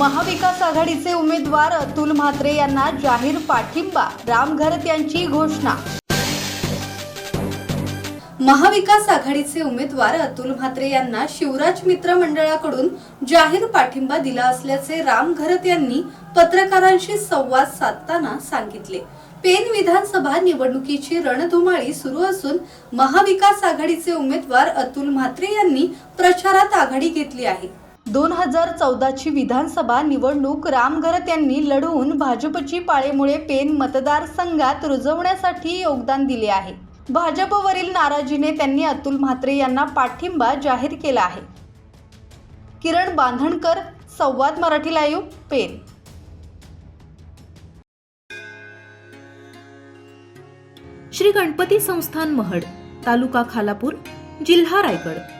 महाविकास आघाडीचे उमेदवार अतुल म्हात्रे यांना जाहीर पाठिंबा राम घरत यांची घोषणा. महाविकास आघाडीचे उमेदवार अतुल म्हात्रे यांना शिवराज मित्र मंडळाकडून जाहीर पाठिंबा दिला असल्याचे राम घरत यांनी पत्रकारांशी संवाद साधताना सांगितले. पेन विधानसभा निवडणुकीची रणधुमाळी सुरू असून महाविकास आघाडीचे उमेदवार अतुल म्हात्रे यांनी प्रचारात आघाडी घेतली आहे. दोन हजार चौदाची विधानसभा निवडणूक राम घरत यांनी लढवून भाजपची पाळेमुळे पेन मतदारसंघात रुजवण्यासाठी योगदान दिले आहे. भाजपवरील नाराजीने त्यांनी अतुल म्हात्रे यांना पाठिंबा जाहीर केला आहे. किरण बांधणकर संवाद मराठी लाईव्ह पेन. श्री गणपती संस्थान महड तालुका खालापूर जिल्हा रायगड.